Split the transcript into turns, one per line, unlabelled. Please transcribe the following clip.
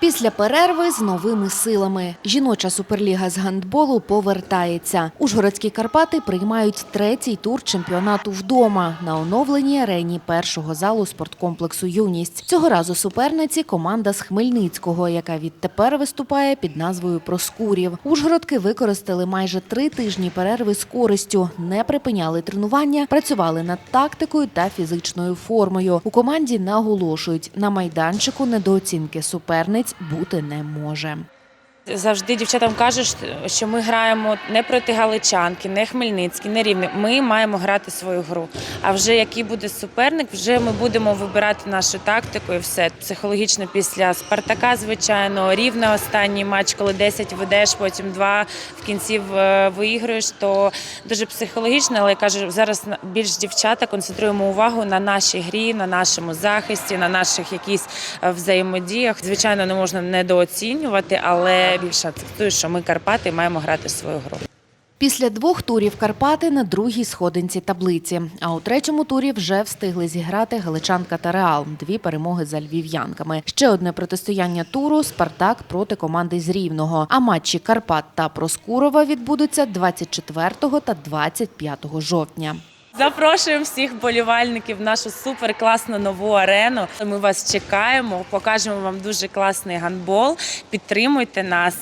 Після перерви з новими силами. Жіноча суперліга з гандболу повертається. Ужгородські Карпати приймають третій тур чемпіонату вдома на оновленій арені першого залу спорткомплексу Юність. Цього разу суперниці команда з Хмельницького, яка відтепер виступає під назвою Проскурів. Ужгородки використали майже три тижні перерви з користю, не припиняли тренування, працювали над тактикою та фізичною формою. У команді наголошують на майданчику недооцінки суперниць бути не може.
Завжди дівчатам кажуть, що ми граємо не проти галичанки, не хмельницький, не рівне. Ми маємо грати свою гру. А вже який буде суперник, вже ми будемо вибирати нашу тактику і все. Психологічно після Спартака, звичайно, рівне останній матч, коли 10 ведеш, потім 2 в кінці е, виіграєш, то дуже психологічно, але я кажу, зараз більш дівчата концентруємо увагу на нашій грі, на нашому захисті, на наших якісь е, взаємодіях. Звичайно, не можна недооцінювати, але більше акцентую, що ми Карпати маємо грати свою гру.
Після двох турів Карпати на другій сходинці таблиці. А у третьому турі вже встигли зіграти Галичанка та Реал. Дві перемоги за львів'янками. Ще одне протистояння туру Спартак проти команди з Рівного. А матчі Карпат та Проскурова відбудуться 24 та 25 жовтня.
Запрошуємо всіх болівальників в нашу суперкласну нову арену. Ми вас чекаємо, покажемо вам дуже класний гандбол. Підтримуйте нас